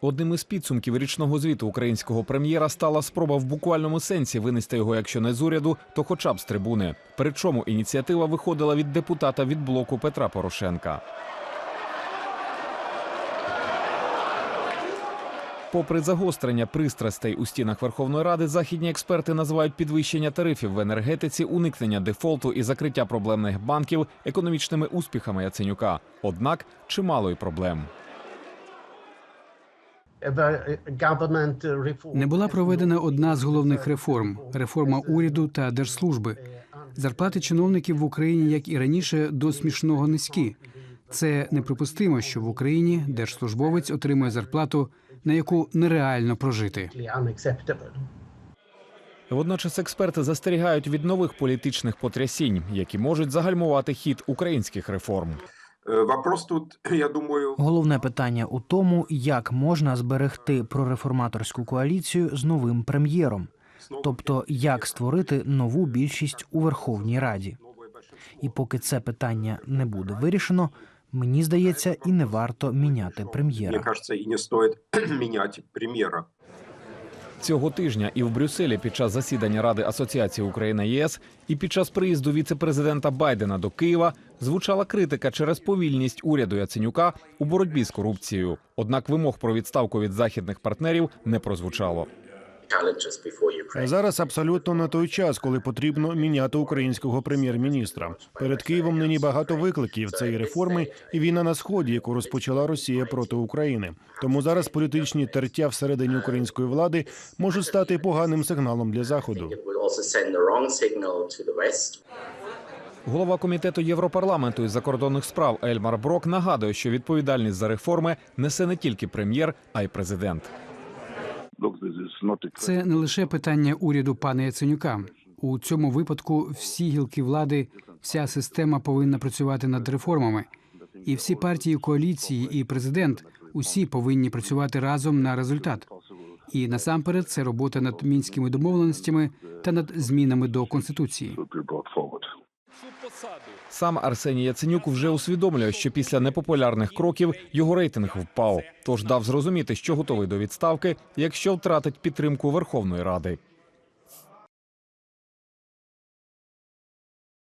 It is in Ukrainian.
Одним із підсумків річного звіту українського прем'єра стала спроба в буквальному сенсі винести його, якщо не з уряду, то хоча б з трибуни. Причому ініціатива виходила від депутата від блоку Петра Порошенка. Попри загострення пристрастей у стінах Верховної Ради, західні експерти називають підвищення тарифів в енергетиці, уникнення дефолту і закриття проблемних банків економічними успіхами Яценюка. Однак чимало й проблем. Не була проведена одна з головних реформ реформа уряду та держслужби. Зарплати чиновників в Україні, як і раніше, до смішного низькі. Це неприпустимо, що в Україні держслужбовець отримує зарплату, на яку нереально прожити. Водночас експерти застерігають від нових політичних потрясінь, які можуть загальмувати хід українських реформ. Е, Вопрос тут, я думаю, Головне питання у тому, як можна зберегти прореформаторську коаліцію з новим прем'єром, тобто як створити нову більшість у Верховній Раді. І поки це питання не буде вирішено, мені здається, і не варто міняти прем'єра. кажется, и не стоит менять премьера. Цього тижня і в Брюсселі під час засідання Ради Асоціації Україна ЄС і під час приїзду віце-президента Байдена до Києва звучала критика через повільність уряду Яценюка у боротьбі з корупцією. Однак вимог про відставку від західних партнерів не прозвучало. Зараз абсолютно не той час, коли потрібно міняти українського прем'єр-міністра. Перед Києвом нині багато викликів. Це і реформи, і війна на сході, яку розпочала Росія проти України. Тому зараз політичні тертя всередині української влади можуть стати поганим сигналом для заходу. Голова комітету Європарламенту із закордонних справ Ельмар Брок нагадує, що відповідальність за реформи несе не тільки прем'єр, а й президент. Це не лише питання уряду пана Яценюка. У цьому випадку всі гілки влади, вся система повинна працювати над реформами. І всі партії коаліції, і президент усі повинні працювати разом на результат. І насамперед це робота над мінськими домовленостями та над змінами до конституції. Сам Арсеній Яценюк вже усвідомлює, що після непопулярних кроків його рейтинг впав. Тож дав зрозуміти, що готовий до відставки, якщо втратить підтримку Верховної Ради.